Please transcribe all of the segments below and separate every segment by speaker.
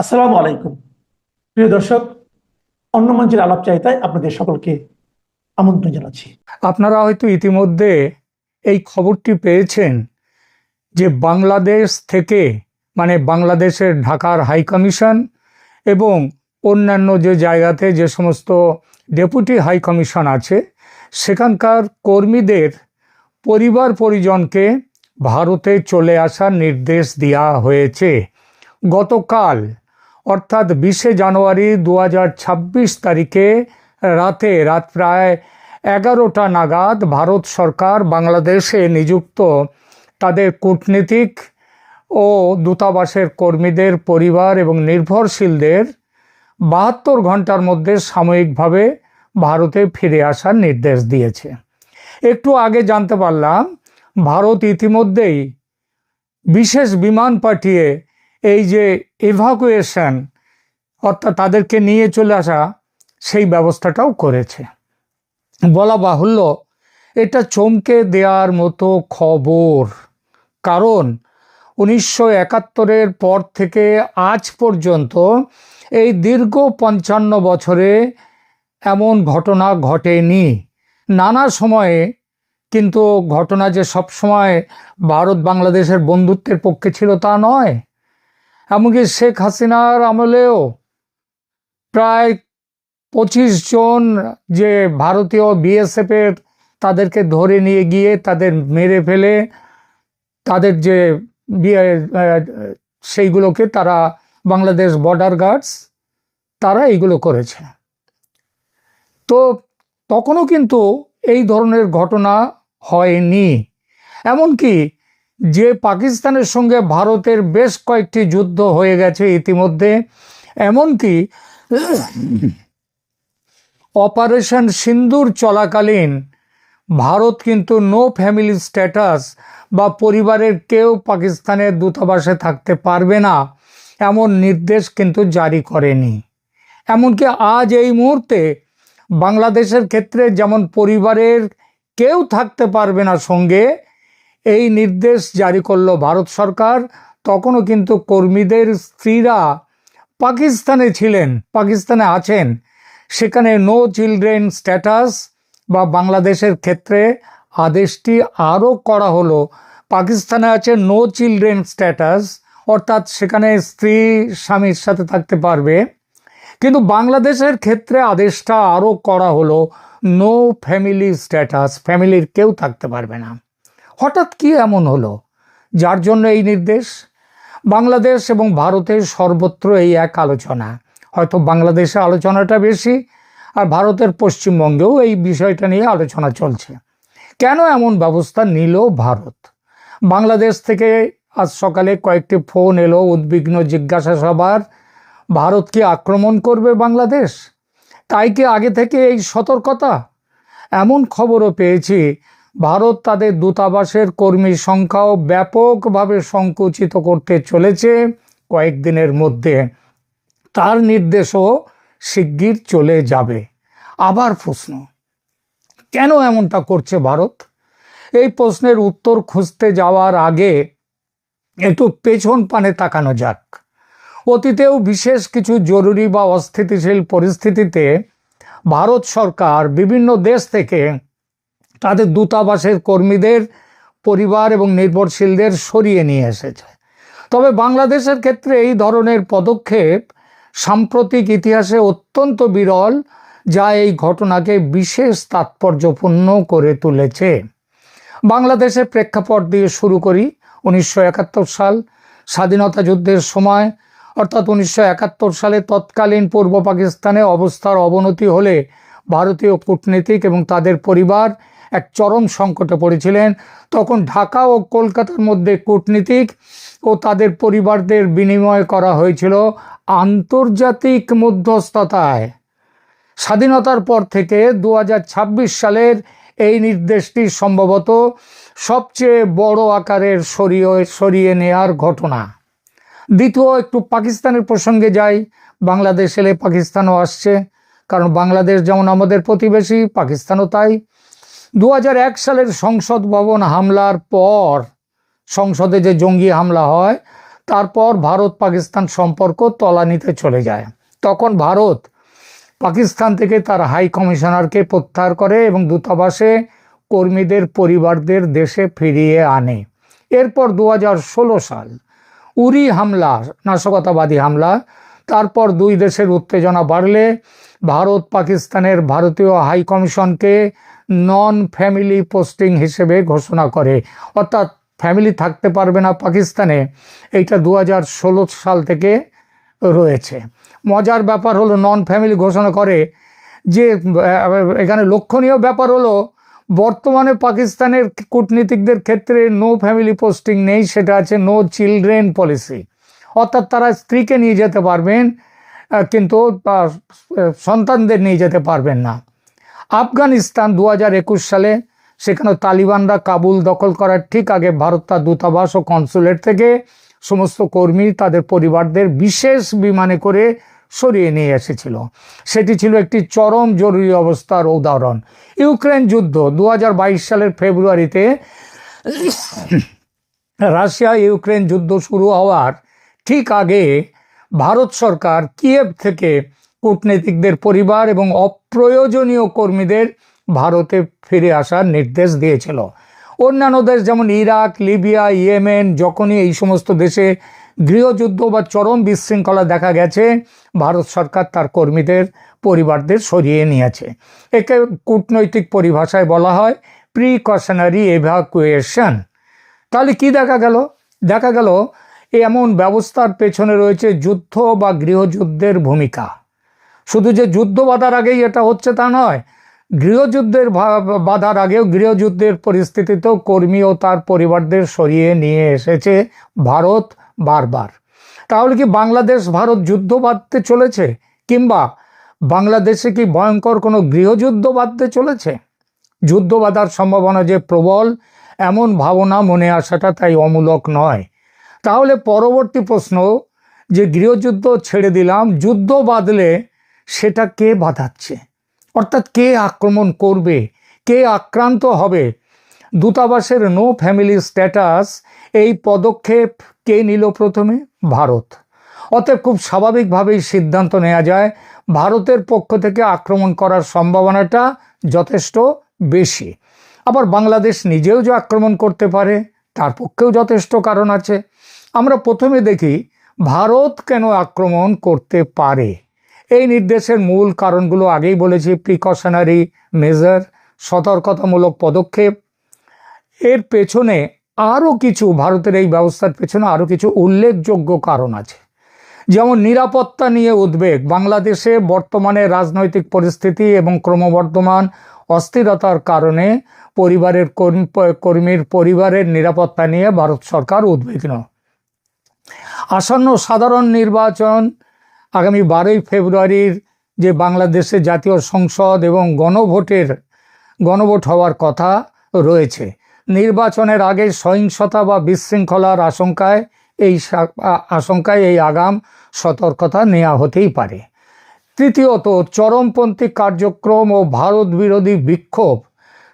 Speaker 1: আসসালামু আলাইকুম। প্রিয় দর্শক, অন্য মঞ্চের আলাপ চাইতায় আপনাদের সকলকে আমন্ত্রণ জানাচ্ছি।
Speaker 2: আপনারা হয়তো ইতিমধ্যে এই খবরটি পেয়েছেন যে বাংলাদেশ থেকে মানে বাংলাদেশের ঢাকার হাই কমিশন এবং অন্যান্য যে জায়গাতে যে সমস্ত ডেপুটি হাই কমিশন আছে, সেখানকার কর্মীদের পরিবার পরিজনকে ভারতে চলে আসার নির্দেশ দেওয়া হয়েছে। গতকাল অর্থাৎ বিশে জানুয়ারি দু হাজার ছাব্বিশ তারিখে রাতে রাত প্রায় এগারোটা নাগাদ ভারত সরকার বাংলাদেশে নিযুক্ত তাদের কূটনীতিক ও দূতাবাসের কর্মীদের পরিবার এবং নির্ভরশীলদের বাহাত্তর ঘণ্টার মধ্যে সাময়িকভাবে ভারতে ফিরে আসার নির্দেশ দিয়েছে। একটু আগে জানতে পারলাম, ভারত ইতিমধ্যেই বিশেষ বিমান পাঠিয়ে এই যে এভাকুয়েশন অর্থাৎ তাদেরকে নিয়ে চলে আসা, সেই ব্যবস্থাটাও করেছে। বলা বাহুল্য, এটা চমকে দেওয়ার মতো খবর। কারণ উনিশশো একাত্তরের পর থেকে আজ পর্যন্ত এই দীর্ঘ পঞ্চান্ন বছরে এমন ঘটনা ঘটেনি। নানা সময়ে কিন্তু ঘটনা যে সব সময় ভারত বাংলাদেশের বন্ধুত্বের পক্ষে ছিল তা নয়। এমনকি শেখ হাসিনার আমলেও প্রায় পঁচিশ জন যে ভারতীয় বিএসএফের তাদেরকে ধরে নিয়ে গিয়ে তাদের মেরে ফেলে, তাদের যে সেইগুলোকে তারা বাংলাদেশ বর্ডার গার্ডস তারা এইগুলো করেছে। তো তখনও কিন্তু এই ধরনের ঘটনা হয়নি। এমনকি যে পাকিস্তানের সঙ্গে ভারতের বেশ কয়েকটি যুদ্ধ হয়ে গেছে ইতিমধ্যে, এমনকি অপারেশন সিন্দুর চলাকালীন ভারত কিন্তু নো ফ্যামিলি স্ট্যাটাস বা পরিবারের কেউ পাকিস্তানের দূতাবাসে থাকতে পারবে না, এমন নির্দেশ কিন্তু জারি করেনি। এমনকি আজ এই মুহূর্তে বাংলাদেশের ক্ষেত্রে যেমন পরিবারের কেউ থাকতে পারবে না সঙ্গে এই নির্দেশ জারি করল ভারত সরকার। তখনও কিন্তু কর্মীদের স্ত্রীরা পাকিস্তানে ছিলেন, পাকিস্তানে আছেন। সেখানে নো চিলড্রেন স্ট্যাটাস বা বাংলাদেশের ক্ষেত্রে আদেশটি আরও করা হলো। পাকিস্তানে আছে নো চিলড্রেন স্ট্যাটাস অর্থাৎ সেখানে স্ত্রী, স্বামীর সাথে থাকতে পারবে। কিন্তু বাংলাদেশের ক্ষেত্রে আদেশটা আরও করা হলো নো ফ্যামিলি স্ট্যাটাস ফ্যামিলির কেউ থাকতে পারবে না। হঠাৎ কি এমন হলো? যার জন্য এই নির্দেশ? বাংলাদেশ এবং ভারতের সর্বত্র এই এক আলোচনা। হয়তো বাংলাদেশে আলোচনাটা বেশি আর ভারতের পশ্চিমবঙ্গেও এই বিষয়টা নিয়ে আলোচনা চলছে। কেন এমন ব্যবস্থা নিল ভারত? বাংলাদেশ থেকে আজ সকালে কয়েকটি ফোন এলো উদ্বিগ্ন জিজ্ঞাসা সবার ভারত কি আক্রমণ করবে বাংলাদেশ? তাই কি আগে থেকে এই সতর্কতা? এমন খবরও পেয়েছি ভারত তাদের দূতাবাসের কর্মী সংখ্যাও ব্যাপকভাবে সংকুচিত করতে চলেছে কয়েকদিনের মধ্যে। তার নির্দেশও শিগগির চলে যাবে। আবার প্রশ্ন, কেন এমনটা করছে ভারত? এই প্রশ্নের উত্তর খুঁজতে যাওয়ার আগে একটু পেছন পানে তাকানো যাক। অতীতেও বিশেষ কিছু জরুরি বা অস্থিতিশীল পরিস্থিতিতে ভারত সরকার বিভিন্ন দেশ থেকে তাদের দূতাবাসের কর্মীদের, পরিবার এবং নির্ভরশীলদের সরিয়ে নিয়ে এসেছে। তবে বাংলাদেশের ক্ষেত্রে এই ধরনের পদক্ষেপ সাম্প্রতিক ইতিহাসে অত্যন্ত বিরল, যা এই ঘটনাকে বিশেষ তাৎপর্যপূর্ণ করে তুলেছে। বাংলাদেশের প্রেক্ষাপট দিয়ে শুরু করি। উনিশশো একাত্তর সাল, স্বাধীনতা যুদ্ধের সময়, অর্থাৎ উনিশশো একাত্তর সালে তৎকালীন পূর্ব পাকিস্তানে অবস্থার অবনতি হলে ভারতীয় কূটনীতিক এবং তাদের পরিবার এক চরম সংকটে পড়েছিলেন। তখন ঢাকা ও কলকাতার মধ্যে কূটনীতিক ও তাদের পরিবারদের বিনিময় করা হয়েছিল আন্তর্জাতিক মধ্যস্থতায়। স্বাধীনতার পর থেকে দু হাজার ছাব্বিশ সালের এই নির্দেশটি সম্ভবত সবচেয়ে বড় আকারের সরিয়ে সরিয়ে নেয়ার ঘটনা। দ্বিতীয়, একটু পাকিস্তানের প্রসঙ্গে যাই। বাংলাদেশ এলে পাকিস্তানও আসছে, কারণ বাংলাদেশ যেমন আমাদের প্রতিবেশী, পাকিস্তানও তাই। দু হাজার এক সালের সংসদ ভবন হামলার পর, সংসদে যে জঙ্গি হামলা হয়, তারপর ভারত পাকিস্তান সম্পর্ক তলানিতে চলে যায়। তখন ভারত পাকিস্তান থেকে তার হাই কমিশনারকে প্রত্যাহার করে এবং দূতাবাসে কর্মীদের, পরিবারদের দেশে ফিরিয়ে আনে। এরপর দু হাজার ষোলো সাল, উরি হামলা, নাশকতাবাদী হামলা, তারপর দুই দেশের উত্তেজনা বাড়লে ভারত পাকিস্তানের ভারতীয় হাই কমিশনকে নন ফ্যামিলি পোস্টিং হিসেবে ঘোষণা করে। অর্থাৎ ফ্যামিলি থাকতে পারবে না পাকিস্তানে। এইটা দু হাজার ষোলো সাল থেকে রয়েছে। মজার ব্যাপার হলো নন ফ্যামিলি ঘোষণা করে যে, এখানে লক্ষণীয় ব্যাপার হলো বর্তমানে পাকিস্তানের কূটনীতিকদের ক্ষেত্রে নো ফ্যামিলি পোস্টিং নেই, সেটা আছে নো চিলড্রেন পলিসি অর্থাৎ তারা স্ত্রীকে নিয়ে যেতে পারবেন, কিন্তু সন্তানদের নিয়ে যেতে পারবেন না। আফগানিস্তান দু একুশ সালে সেখানে তালিবানরা কাবুল দখল করার ঠিক আগে ভারত তার দূতাবাস ও কনসুলেট থেকে সমস্ত কর্মী তাদের পরিবারদের বিশেষ বিমানে করে সরিয়ে নিয়ে এসেছিল। সেটি ছিল একটি চরম জরুরি অবস্থার উদাহরণ। ইউক্রেন যুদ্ধ দু হাজার বাইশ সালের ফেব্রুয়ারিতে রাশিয়া ইউক্রেন যুদ্ধ শুরু হওয়ার ঠিক আগে ভারত সরকার কিয়েভ থেকে কূটনীতিকদের পরিবার এবং অপ্রয়োজনীয় কর্মীদের ভারতে ফিরে আসার নির্দেশ দিয়েছিল। অন্যান্য দেশ যেমন ইরাক, লিবিয়া, ইয়েমেন, যখনই এই সমস্ত দেশে গৃহযুদ্ধ বা চরম বিশৃঙ্খলা দেখা গেছে, ভারত সরকার তার কর্মীদের, পরিবারদের সরিয়ে নিয়েছে। একে কূটনৈতিক পরিভাষায় বলা হয় প্রিকশনারি এভাকুয়েশন তাহলে কি দেখা গেল? দেখা গেল, এমন ব্যবস্থার পেছনে রয়েছে যুদ্ধ বা গৃহযুদ্ধের ভূমিকা। শুধু যে যুদ্ধ বাধার আগেই এটা হচ্ছে তা নয়, গৃহযুদ্ধের বাধার আগেও গৃহযুদ্ধের পরিস্থিতিতেও কর্মী ও তার পরিবারদের সরিয়ে নিয়ে এসেছে ভারত বারবার। তাহলে কি বাংলাদেশ ভারত যুদ্ধ বাঁধতে চলেছে কিংবা বাংলাদেশে কি ভয়ঙ্কর কোনো গৃহযুদ্ধ বাঁধতে চলেছে? যুদ্ধ বাঁধার সম্ভাবনা যে প্রবল, এমন ভাবনা মনে আসাটা তাই অমূলক নয়। তাহলে পরবর্তী প্রশ্ন, যে গৃহযুদ্ধ ছেড়ে দিলাম, যুদ্ধ বাঁধলে সেটা কে বাধাচ্ছে। অর্থাৎ কে আক্রমণ করবে? কে আক্রান্ত হবে? দূতাবাসের নো ফ্যামিলি স্ট্যাটাস, এই পদক্ষেপ কে নিল প্রথমে? ভারত। অতএব খুব স্বাভাবিকভাবেই সিদ্ধান্ত নেওয়া যায়, ভারতের পক্ষ থেকে আক্রমণ করার সম্ভাবনাটা যথেষ্ট বেশি। আবার বাংলাদেশ নিজেও যে আক্রমণ করতে পারে, তার পক্ষেও যথেষ্ট কারণ আছে। আমরা প্রথমে দেখি, ভারত কেন আক্রমণ করতে পারে? এই নির্দেশের মূল কারণগুলো আগেই বলেছি প্রিকশনারি মেজার সতর্কতামূলক পদক্ষেপ। এর পেছনে আরও কিছু, ভারতের এই ব্যবস্থার পেছনে আরও কিছু উল্লেখযোগ্য কারণ আছে। যেমন নিরাপত্তা নিয়ে উদ্বেগ, বাংলাদেশে বর্তমানে রাজনৈতিক পরিস্থিতি এবং ক্রমবর্ধমান অস্থিরতার কারণে পরিবারের কর্মী- কর্মীর পরিবারের নিরাপত্তা নিয়ে ভারত সরকার উদ্বিগ্ন। আসন্ন সাধারণ নির্বাচন আগামী বারোই ফেব্রুয়ারির যে বাংলাদেশে জাতীয় সংসদ এবং গণভোটের, গণভোট হওয়ার কথা রয়েছে। নির্বাচনের আগে সহিংসতা বা বিশৃঙ্খলার আশঙ্কায় এই আশঙ্কায় এই আগাম সতর্কতা নেওয়া হতেই পারে। তৃতীয়ত, চরমপন্থী কার্যক্রম ও ভারত বিরোধী বিক্ষোভ।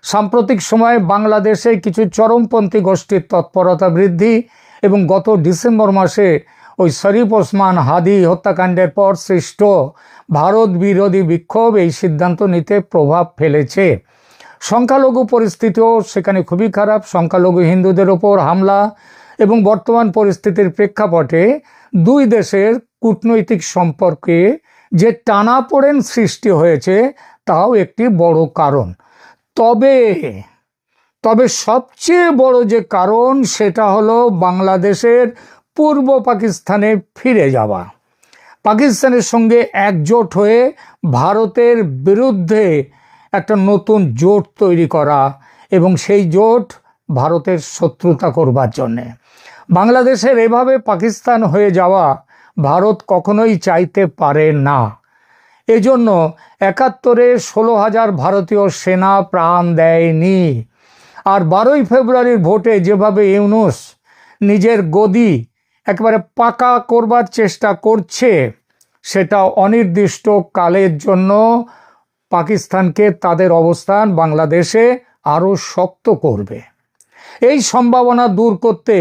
Speaker 2: সাম্প্রতিক সময়ে বাংলাদেশে কিছু চরমপন্থী গোষ্ঠীর তৎপরতা বৃদ্ধি এবং গত ডিসেম্বর মাসে ওই শরীফ ওসমান হাদি হত্যাকাণ্ডের পর সৃষ্ট ভারত বিরোধী বিক্ষোভ এই সিদ্ধান্ত নিতে প্রভাব ফেলেছে। সংখ্যালঘু পরিস্থিতিও সেখানে খুবই খারাপ। সংখ্যালঘু হিন্দুদের ওপর হামলা এবং বর্তমান পরিস্থিতির প্রেক্ষাপটে দুই দেশের কূটনৈতিক সম্পর্কে যে টানাপোড়েন সৃষ্টি হয়েছে তাও একটি বড় কারণ। তবে তবে সবচেয়ে বড় যে কারণ সেটা হলো বাংলাদেশের পূর্ব পাকিস্তানে ফিরে যাওয়া। পাকিস্তানের সঙ্গে একজোট হয়ে ভারতের বিরুদ্ধে একটা নতুন জোট তৈরি করা এবং সেই জোট ভারতের শত্রুতা করবার জন্যে। বাংলাদেশের এভাবে পাকিস্তান হয়ে যাওয়া ভারত কখনোই চাইতে পারে না। এজন্য একাত্তরে ষোলো হাজার ভারতীয় সেনা প্রাণ দেয়নি। আর বারোই ফেব্রুয়ারির ভোটে যেভাবে ইউনুস নিজের গদি একেবারে পাকা করবার চেষ্টা করছে। সেটা অনির্দিষ্ট কালের জন্য পাকিস্তানকে তাদের অবস্থান বাংলাদেশে আরও শক্ত করবে। এই সম্ভাবনা দূর করতে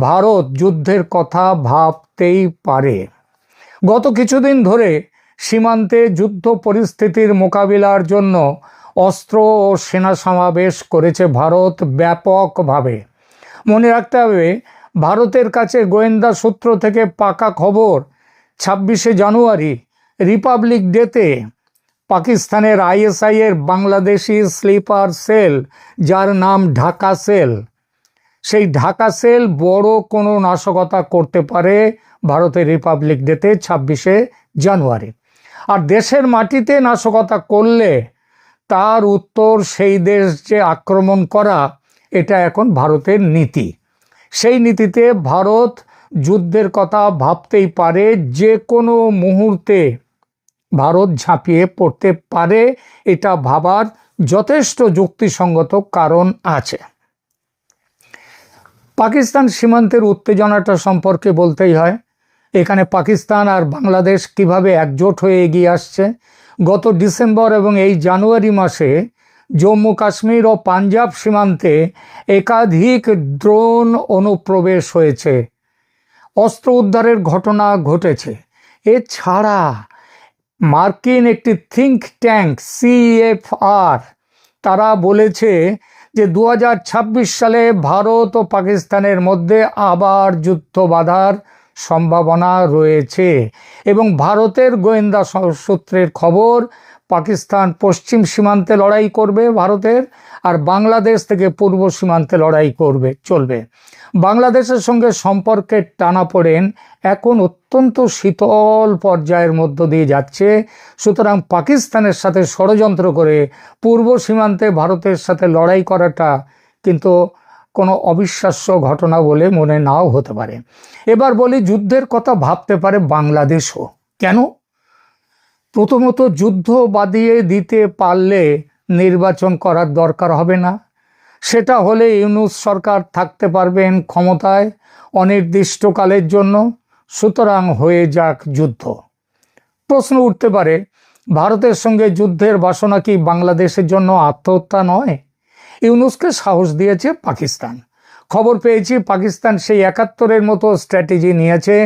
Speaker 2: ভারত যুদ্ধের কথা ভাবতেই পারে। গত কিছুদিন ধরে সীমান্তে যুদ্ধ পরিস্থিতির মোকাবিলার জন্য অস্ত্র ও সেনা সমাবেশ করেছে ভারত ব্যাপকভাবে। মনে রাখতে হবে ভারতের কাছে গোয়েন্দা সূত্র থেকে পাকা খবর, ছাব্বিশে জানুয়ারি, রিপাবলিক ডেতে পাকিস্তানের আইএসআই এর বাংলাদেশি স্লিপার সেল, যার নাম ঢাকা সেল। সেই ঢাকা সেল বড় কোনো নাশকতা করতে পারে ভারতের রিপাবলিক ডেতে, ছাব্বিশে জানুয়ারি। আর দেশের মাটিতে নাশকতা করলে তার উত্তর সেই দেশ যে আক্রমণ করা, এটা এখন ভারতের নীতি। সেই নীতিতে ভারত যুদ্ধের কথা ভাবতেই পারে, যে কোনো মুহূর্তে ভারত ঝাঁপিয়ে পড়তে পারে, এটা ভাবার যথেষ্ট যুক্তিসঙ্গত কারণ আছে। পাকিস্তান সীমান্তের উত্তেজনাটা সম্পর্কে বলতেই হয়। এখানে পাকিস্তান আর বাংলাদেশ কীভাবে একজোট হয়ে এগিয়ে আসছে? গত ডিসেম্বর এবং এই জানুয়ারি মাসে জম্মু কাশ্মীর ও পাঞ্জাব সীমান্তে একাধিক ড্রোন অনুপ্রবেশ হয়েছে। অস্ত্র উদ্ধারের ঘটনা ঘটেছে। এছাড়া মার্কিন একটি থিঙ্ক ট্যাঙ্ক সিএফআর, তারা বলেছে যে দু হাজার ছাব্বিশ সালে ভারত ও পাকিস্তানের মধ্যে আবার যুদ্ধ বাঁধার সম্ভাবনা রয়েছে এবং ভারতের গোয়েন্দা সূত্রের খবর পাকিস্তান পশ্চিম সীমান্তে লড়াই করবে ভারতের আর বাংলাদেশ থেকে পূর্ব সীমান্তে লড়াই করবে, চলবে। বাংলাদেশের সঙ্গে সম্পর্কের টানাপোড়েন এখন অত্যন্ত শীতল পর্যায়ের মধ্য দিয়ে যাচ্ছে। সুতরাং পাকিস্তানের সাথে ষড়যন্ত্র করে পূর্ব সীমান্তে ভারতের সাথে লড়াই করাটা কিন্তু কোনো অবিশ্বাস্য ঘটনা বলে মনে নাও হতে পারে। এবার বলি, যুদ্ধের কথা ভাবতে পারে বাংলাদেশও। কেন? প্রথমত যুদ্ধ বাদিয়ে দিতে পারলে নির্বাচন করার দরকার হবে না। সেটা হলে ইউনুস সরকার থাকতে পারবেন ক্ষমতায় অনির্দিষ্টকালের জন্য। সুতরাং হয়ে যাক যুদ্ধ। প্রশ্ন উঠতে পারে, ভারতের সঙ্গে যুদ্ধের বাসনা কি বাংলাদেশের জন্য আত্মহত্যা নয়? ইউনুসকে সাহস দিয়েছে পাকিস্তান। খবর পেয়েছি, পাকিস্তান সেই একাত্তরের মতো স্ট্র্যাটেজি নিয়েছে।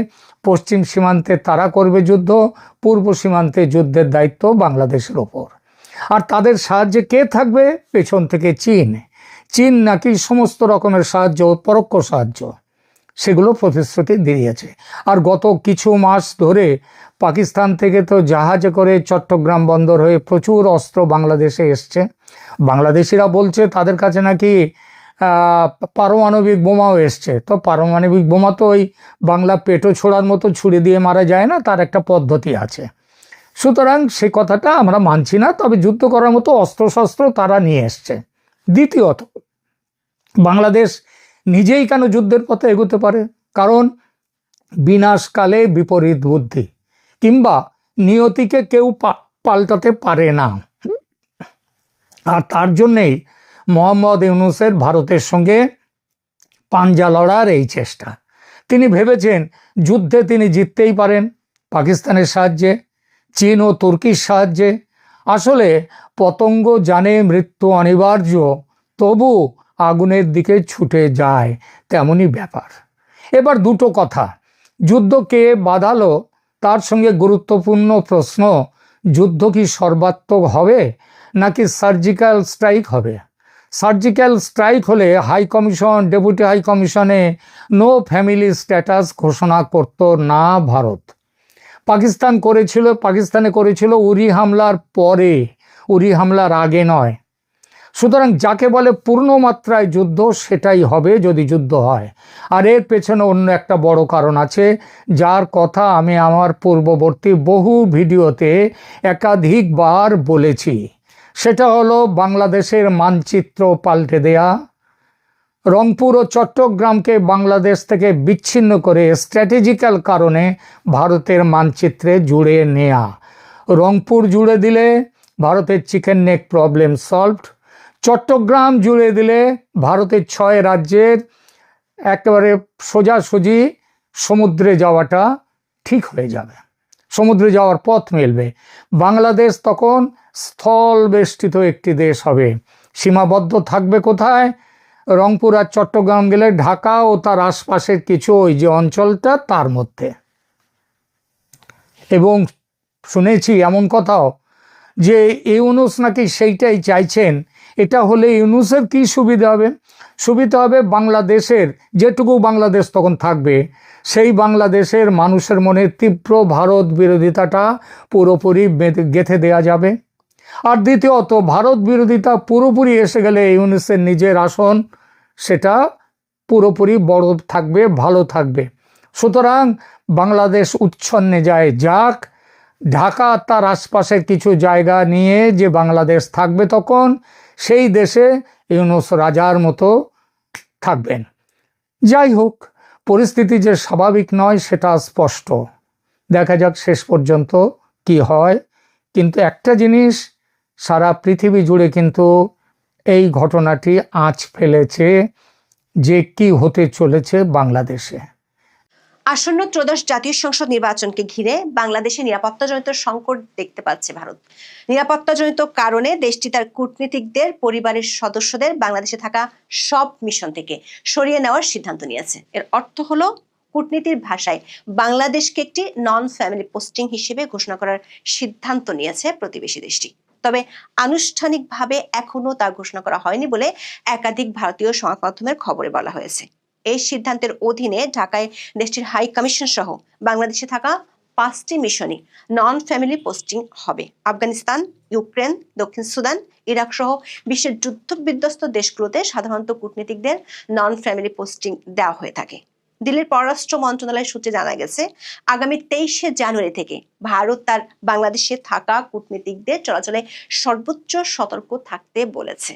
Speaker 2: পশ্চিম সীমান্তে তারা করবে যুদ্ধ, পূর্ব সীমান্তে যুদ্ধের দায়িত্ব বাংলাদেশের ওপর। আর তাদের সাহায্যে কে থাকবে? পেছন থেকে চীন। চীন নাকি সমস্ত রকমের সাহায্য পরোক্ষ সাহায্য, সেগুলো প্রতিশ্রুতি দিয়েছে। আর গত কিছু মাস ধরে পাকিস্তান থেকে তো জাহাজে করে চট্টগ্রাম বন্দর হয়ে প্রচুর অস্ত্র বাংলাদেশে এসছে। বাংলাদেশিরা বলছে তাদের কাছে নাকি পারমাণবিক বোমাও এসছে। তো পারমাণবিক বোমা তো ওই বাংলা পেটো ছোড়ার মতো ছুরি দিয়ে মারা যায় না, তার একটা পদ্ধতি আছে। সুতরাং সে কথাটা আমরা মানছি না, তবে যুদ্ধ করার মতো অস্ত্রশস্ত্র তারা নিয়ে এসছে। দ্বিতীয়ত, বাংলাদেশ নিজেই কেন যুদ্ধের পথে এগোতে পারে? কারণ বিনাশকালে বিপরীত বুদ্ধি, কিংবা নিয়তিকে কেউ পাল্টাতে পারে না। আর তার জন্যেই মোহাম্মদ ইউনুসের ভারতের সঙ্গে পাঞ্জা লড়ার এই চেষ্টা। তিনি ভেবেছেন যুদ্ধে তিনি জিততেই পারেন, পাকিস্তানের সাহায্যে, চীন ও তুর্কির সাহায্যে। আসলে পতঙ্গ জানে মৃত্যু অনিবার্য, তবু আগুনের দিকে ছুটে যায় তেমনই ব্যাপার। এবার দুটো কথা। যুদ্ধ কে বাধালো? তার সঙ্গে গুরুত্বপূর্ণ প্রশ্ন, যুদ্ধ কি সর্বাত্মক হবে নাকি সার্জিক্যাল স্ট্রাইক হবে? সার্জিক্যাল স্ট্রাইক হলে হাই কমিশন, ডেপুটি হাই কমিশনে নো ফ্যামিলি স্ট্যাটাস ঘোষণা করত না ভারত। পাকিস্তান করেছিল, পাকিস্তানে করেছিল উরি হামলার পরে, উরি হামলার আগে নয়। সুতরাং যাকে বলে পূর্ণ মাত্রায় যুদ্ধ, সেটাই হবে যদি যুদ্ধ হয়। আর এর পেছনে অন্য একটা বড় কারণ আছে, যার কথা আমি আমার পূর্ববর্তী বহু ভিডিওতে একাধিকবার বলেছি। সেটা হলো বাংলাদেশের মানচিত্র পাল্টে দেয়া। রংপুর ও চট্টগ্রামকে বাংলাদেশ থেকে বিচ্ছিন্ন করে স্ট্র্যাটেজিক্যাল কারণে ভারতের মানচিত্রে জুড়ে নেয়া। রংপুর জুড়ে দিলে ভারতের chicken neck problem solved Chittagong জুড়ে দিলে ভারতের ছয় রাজ্যের একেবারে সোজাসুজি সমুদ্রে যাওয়াটা ঠিক হয়ে যাবে। সমুদ্রে যাওয়ার পথ মিলবে। বাংলাদেশ তখন স্থল বেষ্টিত একটি দেশ হবে। সীমাবদ্ধ থাকবে কোথায়? রংপুর আর চট্টগ্রাম গেলে ঢাকা ও তার আশপাশের কিছু ওই যে অঞ্চলটা তার মধ্যে। এবং শুনেছি এমন কথাও যে ইউনুস নাকি সেইটাই চাইছেন এটা হলে ইউনুসের কি সুবিধা হবে? সুবিধা হবে বাংলাদেশের, যেটুকু বাংলাদেশ তখন থাকবে, সেই বাংলাদেশের মানুষের মনে তীব্র ভারত বিরোধিতাটা পুরোপুরি গেঁথে দেওয়া যাবে। আর দ্বিতীয়ত, ভারত বিরোধিতা পুরোপুরি এসে গেলে ইউনুসের নিজের আসন, সেটা পুরোপুরি বড় থাকবে, ভালো থাকবে। সুতরাং বাংলাদেশ উচ্ছন্নে যায় যাক। ঢাকা তার আশপাশের কিছু জায়গা নিয়ে যে বাংলাদেশ থাকবে তখন সেই দেশে ইউনুস রাজার মতো থাকবেন। যাই হোক, পরিস্থিতি যে স্বাভাবিক নয় সেটা স্পষ্ট। দেখা যাক শেষ পর্যন্ত কি হয়। কিন্তু একটা জিনিস, সারা পৃথিবী জুড়ে কিন্তু এই ঘটনাটি আঁচ ফেলেছে যে কি হতে চলেছে বাংলাদেশে।
Speaker 3: আসন্ন ত্রয়োদশ জাতীয় সংসদ নির্বাচনকে ঘিরে বাংলাদেশে নিরাপত্তাজনিত সংকট দেখতে পাচ্ছে ভারত। নিরাপত্তাজনিত কারণে দেশটি তার কূটনীতিকদের, পরিবারের সদস্যদের, বাংলাদেশে থাকা সব মিশন থেকে সরিয়ে নেওয়ার সিদ্ধান্ত নিয়েছে। এর অর্থ হলো কূটনীতির ভাষায় বাংলাদেশকে একটি নন ফ্যামিলি পোস্টিং হিসেবে ঘোষণা করার সিদ্ধান্ত নিয়েছে প্রতিবেশী দেশটি। তবে আনুষ্ঠানিকভাবে এখনও তা ঘোষণা করা হয়নি বলে একাধিক ভারতীয় সংবাদ মাধ্যমের খবরে বলা হয়েছে। এই সিদ্ধান্তের অধীনে ঢাকায় দেশটির হাই কমিশন সহ বাংলাদেশে থাকা পাঁচটি মিশনই নন ফ্যামিলি পোস্টিং হবে। আফগানিস্তান, ইউক্রেন, দক্ষিণ সুদান, ইরাক সহ বিশ্বের যুদ্ধ বিধ্বস্ত দেশগুলোতে সাধারণত কূটনীতিকদের নন ফ্যামিলি পোস্টিং দেওয়া হয়ে থাকে। দিল্লির পররাষ্ট্র মন্ত্রণালয় সূত্রে জানা গেছে, আগামী তেইশে জানুয়ারি থেকে ভারত তার বাংলাদেশে থাকা কূটনীতিকদের চলাচলে সর্বোচ্চ সতর্ক থাকতে বলেছে।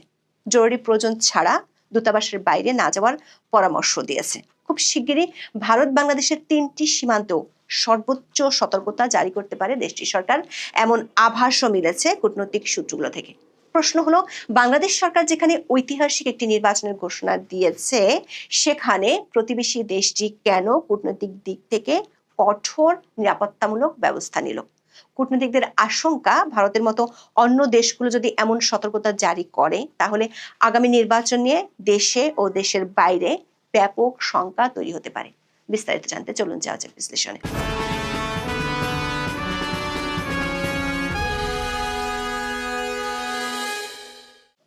Speaker 3: জরুরি প্রয়োজন ছাড়া দূতাবাসের বাইরে না যাওয়ার পরামর্শ দিয়েছে। খুব শিগগিরই ভারত বাংলাদেশের তিনটি সীমান্তেও সর্বোচ্চ সতর্কতা জারি করতে পারে দেশটির সরকার। এমন আভাসও মিলেছে কূটনৈতিক সূত্রগুলো থেকে। প্রশ্ন হলো, বাংলাদেশ সরকার যেখানে ঐতিহাসিক একটি নির্বাচনের ঘোষণা দিয়েছে, সেখানে প্রতিবেশী দেশটি কেন কূটনৈতিক দিক থেকে কঠোর নিরাপত্তামূলক ব্যবস্থা নিল? কূটনীতিকদের আশঙ্কা ভারতের মতো অন্য দেশগুলো যদি এমন সতর্কতা জারি করে, তাহলে আগামী নির্বাচন নিয়ে দেশে ও দেশের বাইরে ব্যাপক শঙ্কা তৈরি হতে পারে। বিস্তারিত জানতে চলুন যাওয়া যাক বিশ্লেষণে।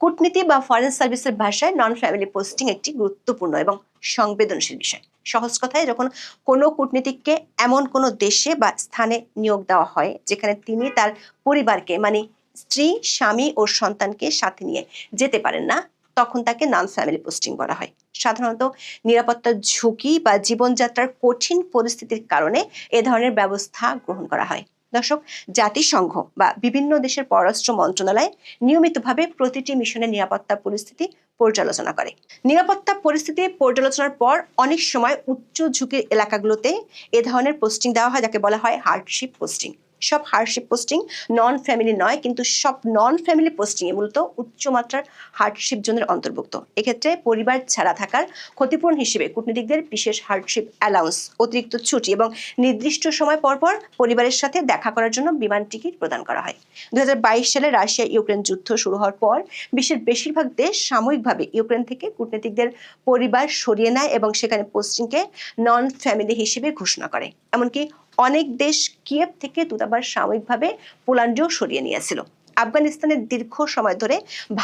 Speaker 3: কূটনীতি বা ফরেন সার্ভিসের ভাষায় নন ফ্যামিলি পোস্টিং একটি গুরুত্বপূর্ণ এবং সংবেদনশীল বিষয়। সহজ কথায় যখন কোনো কূটনীতিককে এমন কোনো দেশে বা স্থানে নিয়োগ দেওয়া হয়, যেখানে তিনি তার পরিবারকে মানে স্ত্রী, স্বামী ও সন্তানকে সাথে নিয়ে যেতে পারেন না, তখন তাকে নন ফ্যামিলি পোস্টিং বলা হয়। সাধারণত নিরাপত্তার ঝুঁকি বা জীবনযাত্রার কঠিন পরিস্থিতির কারণে এ ধরনের ব্যবস্থা গ্রহণ করা হয়। দর্শক, জাতিসংঘ বা বিভিন্ন দেশের পররাষ্ট্র মন্ত্রণালয় নিয়মিতভাবে প্রতিটি মিশনের নিরাপত্তা পরিস্থিতি পর্যালোচনা করে। নিরাপত্তা পরিস্থিতি পর্যালোচনার পর অনেক সময় উচ্চ ঝুঁকির এলাকাগুলোতে এ ধরনের পোস্টিং দেওয়া হয়, যাকে বলা হয় হার্ডশিপ পোস্টিং সব হার্ডশিপ পোস্টিং নন ফ্যামিলি নয়, কিন্তু সব নন ফ্যামিলি পোস্টিং এ মূলত উচ্চমাত্রার হার্ডশিপ জোনের অন্তর্ভুক্ত। এক্ষেত্রে পরিবার ছাড়া থাকার ক্ষতিপূরণ হিসেবে কূটনীতিকদের বিশেষ হার্ডশিপ অ্যালাউন্স অতিরিক্ত ছুটি এবং নির্দিষ্ট সময় পর পর পরিবারের সাথে দেখা করার জন্য বিমান টিকিট প্রদান করা হয়। দুই হাজার বাইশ সালে রাশিয়া ইউক্রেন যুদ্ধ শুরু হওয়ার পর বিশ্বের বেশিরভাগ দেশ সাময়িকভাবে ইউক্রেন থেকে কূটনীতিকদের পরিবার সরিয়ে নেয় এবং সেখানে পোস্টিংকে নন ফ্যামিলি হিসেবে ঘোষণা করে। এমনকি অনেক দেশ কিয়েভ থেকে দূতাবাস সাময়িকভাবে পোল্যান্ডেও সরিয়ে নিয়েছিল। আফগানিস্তানের দীর্ঘ সময় ধরে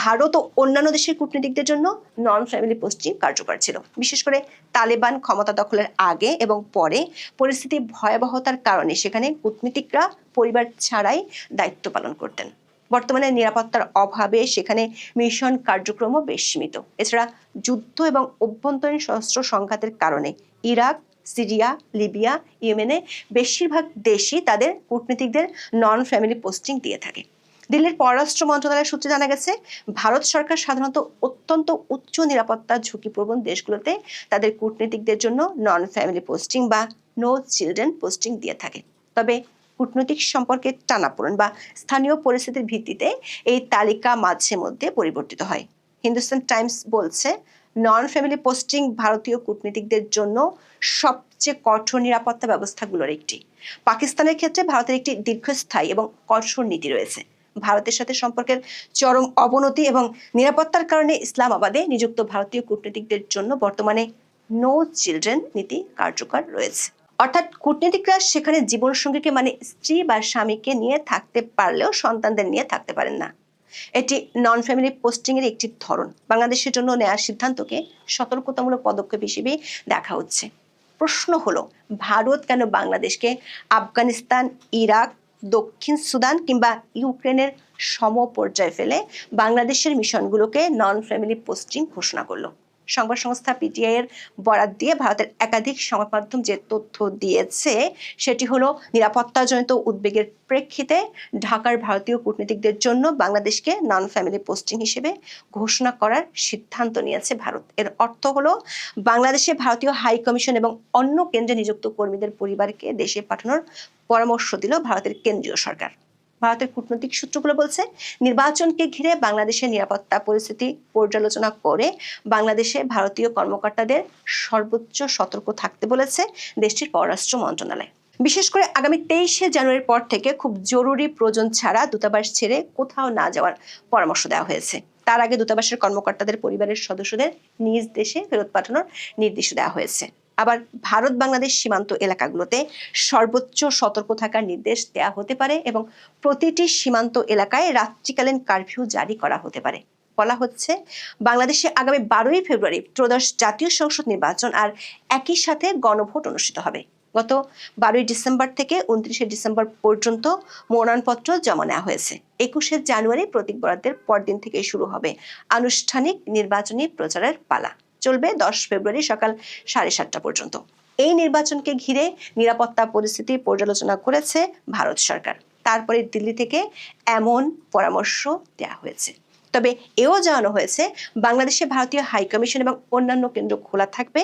Speaker 3: ভারত ও অন্যান্য দেশের কূটনীতিকদের জন্য নন ফ্যামিলি পোস্টিং কার্যকর ছিল। বিশেষ করে তালেবান ক্ষমতা দখলের আগে এবং পরে পরিস্থিতি ভয়াবহতার কারণে সেখানে কূটনীতিকরা পরিবার ছাড়াই দায়িত্ব পালন করতেন। বর্তমানে নিরাপত্তার অভাবে সেখানে মিশন কার্যক্রমও বেশ সীমিত। এছাড়া যুদ্ধ এবং অভ্যন্তরীণ সশস্ত্র সংঘাতের কারণে ইরাক সিরিয়া, লিবিয়া, ইয়েমেনে বেশিরভাগ দেশই তাদের কূটনীতিকদের নন ফ্যামিলি পোস্টিং দিয়ে থাকে। দিল্লির পররাষ্ট্র মন্ত্রণালয়ের সূত্রে জানা গেছে, ভারত সরকার সাধারণত অত্যন্ত উচ্চ নিরাপত্তা ঝুঁকিপ্রবণ দেশগুলোতে তাদের কূটনীতিকদের জন্য নন ফ্যামিলি পোস্টিং বা নো চিলড্রেন পোস্টিং দিয়ে থাকে। তবে কূটনৈতিক সম্পর্কে টানাপোড়েন বা স্থানীয় পরিস্থিতির ভিত্তিতে এই তালিকা মাঝে মধ্যে পরিবর্তিত হয়। হিন্দুস্তান টাইমস বলছে নন ফ্যামিলি পোস্টিং ভারতীয় কূটনীতিকদের জন্য সবচেয়ে কঠোর নিরাপত্তা ব্যবস্থাগুলোর একটি। পাকিস্তানের ক্ষেত্রে ভারতের একটি দীর্ঘস্থায়ী এবং কঠোর নীতি রয়েছে। ভারতের সাথে সম্পর্কের চরম অবনতি এবং নিরাপত্তার কারণে ইসলামাবাদে নিযুক্ত ভারতীয় কূটনীতিকদের জন্য বর্তমানে নো চিলড্রেন নীতি কার্যকর রয়েছে। অর্থাৎ কূটনীতিকরা সেখানে জীবনসঙ্গীকে মানে স্ত্রী বা স্বামীকে নিয়ে থাকতে পারলেও সন্তানদের নিয়ে থাকতে পারেন না। এটি নন ফ্যামিলি পোস্টিং এর একটি ধরন। বাংলাদেশের জন্য নেওয়ার সিদ্ধান্তকে সতর্কতামূলক পদক্ষেপ হিসেবে দেখা হচ্ছে। প্রশ্ন হলো, ভারত কেন বাংলাদেশকে আফগানিস্তান, ইরাক, দক্ষিণ সুদান কিংবা ইউক্রেনের সমপর্যায়ে ফেলে বাংলাদেশের মিশনগুলোকে নন ফ্যামিলি পোস্টিং ঘোষণা করল? সংবাদ সংস্থা পিটিআই এর বরাত দিয়ে ভারতের একাধিক সংবাদ মাধ্যম যে তথ্য দিয়েছে, সেটি হলো নিরাপত্তাজনিত উদ্বেগের প্রেক্ষিতে ঢাকার ভারতীয় কূটনীতিকদের জন্য বাংলাদেশকে নন ফ্যামিলি পোস্টিং হিসেবে ঘোষণা করার সিদ্ধান্ত নিয়েছে ভারত। এর অর্থ হলো, বাংলাদেশে ভারতীয় হাই কমিশন এবং অন্য কেন্দ্রে নিযুক্ত কর্মীদের পরিবারকে দেশে পাঠানোর পরামর্শ দিল ভারতের কেন্দ্রীয় সরকার। ভারতের কূটনৈতিক সূত্রগুলো বলছে, নির্বাচনকে ঘিরে বাংলাদেশের নিরাপত্তা পরিস্থিতি পর্যালোচনা করে বাংলাদেশে ভারতীয় কর্মকর্তাদের সর্বোচ্চ সতর্ক থাকতে বলেছে দেশটির পররাষ্ট্র মন্ত্রণালয়। বিশেষ করে আগামী তেইশে জানুয়ারির পর থেকে খুব জরুরি প্রয়োজন ছাড়া দূতাবাস ছেড়ে কোথাও না যাওয়ার পরামর্শ দেওয়া হয়েছে। তার আগে দূতাবাসের কর্মকর্তাদের পরিবারের সদস্যদের নিজ দেশে ফেরত পাঠানোর নির্দেশ দেওয়া হয়েছে। আবার ভারত বাংলাদেশ সীমান্ত এলাকাগুলোতে সর্বোচ্চ সতর্ক থাকার নির্দেশ দেওয়া হতে পারে এবং প্রতিটি সীমান্ত এলাকায় রাত্রিকালীন কারফিউ জারি করা হতে পারে। বলা হচ্ছে, বাংলাদেশে আগামী বারোই ফেব্রুয়ারি ত্রয়োদশ জাতীয় সংসদ নির্বাচন আর একই সাথে গণভোট অনুষ্ঠিত হবে। গত বারোই ডিসেম্বর থেকে উনত্রিশে ডিসেম্বর পর্যন্ত মনোনয়নপত্র জমা নেওয়া হয়েছে। একুশে জানুয়ারি প্রতীক বরাদ্দের পরদিন থেকে শুরু হবে আনুষ্ঠানিক নির্বাচনী প্রচারের পালা। চলবে দশ ফেব্রুয়ারি সকাল সাড়ে সাতটা পর্যন্ত। এই নির্বাচনকে ঘিরে নিরাপত্তা পরিস্থিতি পর্যালোচনা করেছে ভারত সরকার। তারপরে দিল্লি থেকে এমন পরামর্শ দেওয়া হয়েছে। তবে এও জানানো হয়েছে, বাংলাদেশে ভারতীয় হাই কমিশন এবং অন্যান্য কেন্দ্র খোলা থাকবে।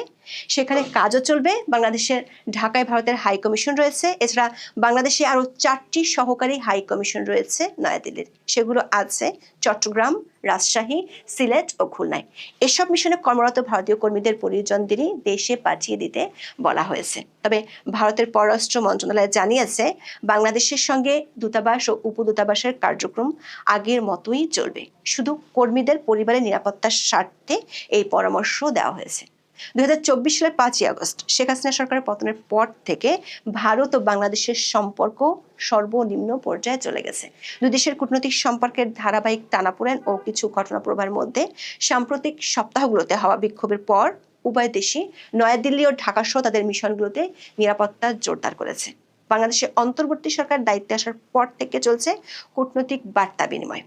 Speaker 3: সেখানে কাজও চলবে। বাংলাদেশের ঢাকায় ভারতের হাই কমিশন রয়েছে। এছাড়া বাংলাদেশে আরও চারটি সহকারী হাই কমিশন রয়েছে নয়াদিল্লির। সেগুলো আছে চট্টগ্রাম, রাজশাহী, সিলেট ও খুলনায়। এসব মিশনে কর্মরত ভারতীয় কর্মীদের পরিজনদেরই দেশে পাঠিয়ে দিতে বলা হয়েছে। তবে ভারতের পররাষ্ট্র মন্ত্রণালয় জানিয়েছে, বাংলাদেশের সঙ্গে দূতাবাস ও উপদূতাবাসের কার্যক্রম আগের মতোই চলবে। শুধু কর্মীদের পরিবারের নিরাপত্তার স্বার্থে এই পরামর্শ দেওয়া হয়েছে। দুই সালের পাঁচই আগস্ট শেখ হাসিনা সরকারের পতনের পর থেকে ভারত ও বাংলাদেশের সম্পর্ক সর্বনিম্ন পর্যায়ে চলে গেছে। দুই দেশের কূটনৈতিক সম্পর্কের ধারাবাহিক টানাপোড়েন ও কিছু ঘটনা প্রবাহের মধ্যে সাম্প্রতিক সপ্তাহগুলোতে হওয়া বিক্ষোভের পর উভয় দেশই নয়াদিল্লি ও ঢাকা সহ তাদের মিশনগুলোতে নিরাপত্তা জোরদার করেছে। বাংলাদেশের অন্তর্বর্তী সরকার দায়িত্বে আসার পর থেকে চলছে কূটনৈতিক বার্তা বিনিময়।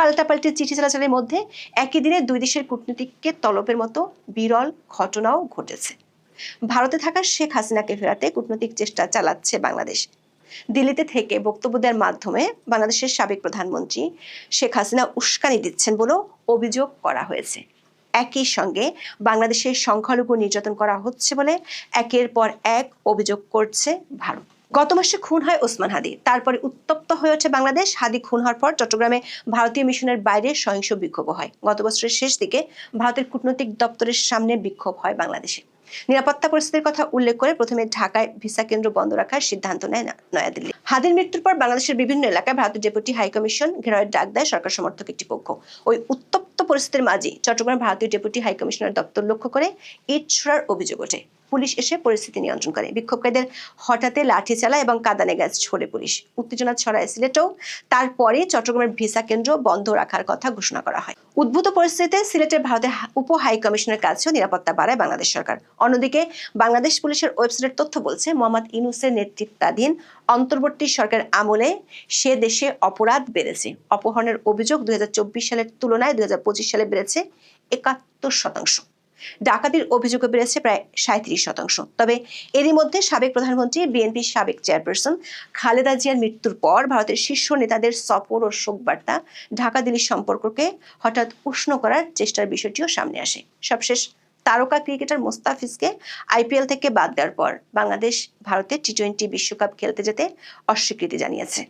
Speaker 3: পাল্টাপাল্টি চিঠি চলাচলের মধ্যে একই দিনে দুই দেশের কূটনীতিককে তলবের মতো বিরল ঘটনাও ঘটেছে। ভারতে থাকা শেখ হাসিনাকে ফেরাতে কূটনৈতিক চেষ্টা চালাচ্ছে বাংলাদেশ। দিল্লিতে থেকে বক্তব্য দেওয়ার মাধ্যমে বাংলাদেশের সাবেক প্রধানমন্ত্রী শেখ হাসিনা উস্কানি দিচ্ছেন বলেও অভিযোগ করা হয়েছে। একই সঙ্গে বাংলাদেশের সংখ্যালঘু নির্যাতন করা হচ্ছে বলে একের পর এক অভিযোগ করছে ভারত। গত মাসে খুন হয় ওসমান হাদি। তারপরে উত্তপ্ত হয়ে ওঠে বাংলাদেশ। হাদি খুন হওয়ার পর চট্টগ্রামে ভারতীয় মিশনের বাইরে সহিংস বিক্ষোভ হয়। গত বছরের শেষ দিকে ভারতের কূটনৈতিক দপ্তরের সামনে বিক্ষোভ হয় বাংলাদেশে। নিরাপত্তা পরিস্থিতির কথা উল্লেখ করে প্রথমে ঢাকায় ভিসা কেন্দ্র বন্ধ রাখার সিদ্ধান্ত নেয় নয়াদিল্লি। হাদির মৃত্যুর পর বাংলাদেশের বিভিন্ন এলাকায় ভারতের ডেপুটি হাই কমিশন ঘেরাওয়ের ডাক দেয় সরকার সমর্থক একটি পক্ষ। ওই উত্তপ্ত পরিস্থিতির মাঝে চট্টগ্রাম ভারতীয় ডেপুটি হাই কমিশনার দপ্তর লক্ষ্য করে ইট ছোড়ার অভিযোগ ওঠে। পুলিশ এসে পরিস্থিতি নিয়ন্ত্রণ করে। বিক্ষোভকারীদের হঠাতে লাঠি চালায় এবং কাদানে গ্যাস ছোড়ে পুলিশ। উত্তেজনা ছড়ায় সিলেটেও। তারপরে চট্টগ্রামের ভিসা কেন্দ্র বন্ধ রাখার কথা ঘোষণা করা হয়। উদ্ভূত পরিস্থিতিতে সিলেটের ভারতের উপ হাই কমিশনের কাছেও নিরাপত্তা বাড়ায় বাংলাদেশ সরকার। অন্যদিকে বাংলাদেশ পুলিশের ওয়েবসাইটের তথ্য বলছে, মোহাম্মদ ইনুসের নেতৃত্বাধীন অন্তর্বর্তী সরকার আমলে সে দেশে অপরাধ বেড়েছে। অপহরণের অভিযোগ দুই হাজার চব্বিশ সালের তুলনায় দুই হাজার পঁচিশ সালে বেড়েছে একাত্তর শতাংশ। ডাকাতির অভিযোগও বেড়েছে প্রায় সাঁত্রিশ শতাংশ। তবে এরই মধ্যে সাবেক প্রধানমন্ত্রী, বিএনপির সাবেক চেয়ারপারসন খালেদা জিয়ার মৃত্যুর পর ভারতের শীর্ষ নেতাদের সফর ও শোক বার্তা ঢাকা দিল্লির সম্পর্ককে হঠাৎ উষ্ণ করার চেষ্টার বিষয়টিও সামনে আসে। সবশেষ তারকা ক্রিকেটার মোস্তাফিজকে আইপিএল থেকে বাদ দেওয়ার পর বাংলাদেশ ভারতে টি টোয়েন্টি বিশ্বকাপ খেলতে যেতে অস্বীকৃতি জানিয়েছে।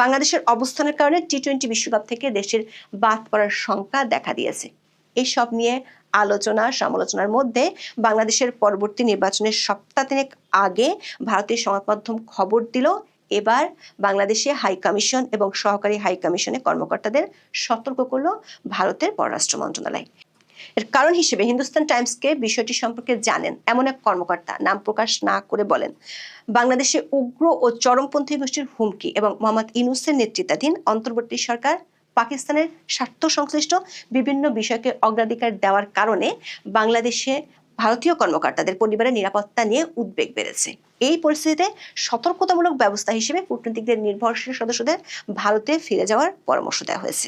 Speaker 3: বাংলাদেশের অবস্থানের কারণে টি টোয়েন্টি বিশ্বকাপ থেকে দেশের বাদ পড়ার শঙ্কা দেখা দিয়েছে। এসব নিয়ে আলোচনা, সমালোচনার মধ্যে বাংলাদেশের পরবর্তী নির্বাচনের সপ্তাহ আগে ভারতীয় সংবাদ মাধ্যম খবর দিল, এবার বাংলাদেশে হাই কমিশন এবং সহকারী হাই কমিশনের কর্মকর্তাদের সতর্ক করল ভারতের পররাষ্ট্র মন্ত্রণালয়। এর কারণ হিসেবে হিন্দুস্তান টাইমসকে বিষয়টি সম্পর্কে জানেন এমন এক কর্মকর্তা, নাম প্রকাশ না করে বলেন, বাংলাদেশে উগ্র ও চরমপন্থী গোষ্ঠীর হুমকি এবং মোহাম্মদ ইনুসের নেতৃত্বাধীন অন্তর্বর্তী সরকার পাকিস্তানের স্বার্থ সংশ্লিষ্ট বিভিন্ন বিষয়কে অগ্রাধিকার দেওয়ার কারণে বাংলাদেশে ভারতীয় কর্মকর্তাদের পরিবারের নিরাপত্তা নিয়ে উদ্বেগ বেড়েছে। এই পরিস্থিতিতে সতর্কতামূলক ব্যবস্থা হিসেবে কূটনীতিকদের নির্ভরশীল সদস্যদের ভারতে ফিরে যাওয়ার পরামর্শ দেওয়া হয়েছে।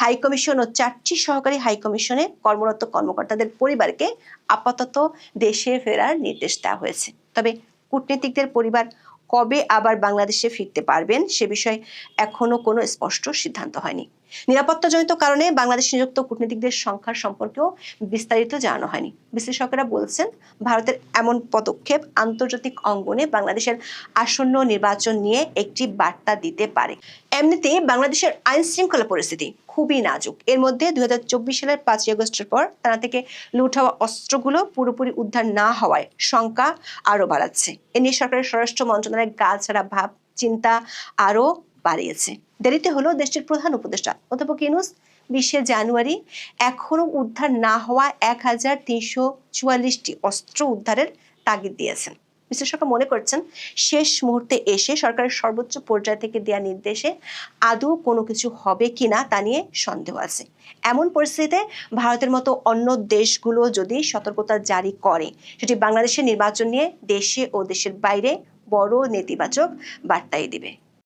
Speaker 3: হাই কমিশন ও চারটি সহকারী হাই কমিশনে কর্মরত কর্মকর্তাদের পরিবারকে আপাতত দেশে ফেরার নির্দেশ দেওয়া হয়েছে। তবে কূটনীতিকদের পরিবার কবে আবার বাংলাদেশে ফিরতে পারবেন সে বিষয়ে এখনও কোনো স্পষ্ট সিদ্ধান্ত হয়নি। নিরাপত্তাজনিত কারণে বাংলাদেশ নিযুক্ত কূটনীতিকদের সংখ্যার সম্পর্কেও বিস্তারিত জানানো হয়নি। বিশ্লেষকেরা বলছেন, ভারতের এমন পদক্ষেপ আন্তর্জাতিক অঙ্গনে বাংলাদেশের আসন্ন নির্বাচন নিয়ে একটি বার্তা দিতে পারে। এমনিতে বাংলাদেশের আইন শৃঙ্খলা পরিস্থিতি খুবই নাজুক। এর মধ্যে দুই হাজার চব্বিশ সালের পাঁচই আগস্টের পর তারা থেকে লুট হওয়া অস্ত্রগুলো পুরোপুরি উদ্ধার না হওয়ায় শঙ্কা আরও বাড়াচ্ছে। এ নিয়ে সরকারের স্বরাষ্ট্র মন্ত্রণালয়ের গা ছাড়া ভাব, চিন্তা আরও বাড়িয়েছে। দেরিতে হলো দেশটির প্রধান উপদেষ্টা অধ্যাপক ইউনুস বিশে জানুয়ারি এখনও উদ্ধার না হওয়া এক হাজার তিনশো চুয়াল্লিশটি অস্ত্র উদ্ধারের তাগিদ দিয়েছেন। বিশ্লেষকরা মনে করছেন, শেষ মুহূর্তে এসে সরকারের সর্বোচ্চ পর্যায় থেকে দেওয়া নির্দেশে আদৌ কোনো কিছু হবে কিনা তা নিয়ে সন্দেহ আছে। এমন পরিস্থিতিতে ভারতের মতো অন্য দেশগুলো যদি সতর্কতা জারি করে, সেটি বাংলাদেশের নির্বাচন নিয়ে দেশে ও দেশের বাইরে বড় নেতিবাচক বার্তাই দিবে।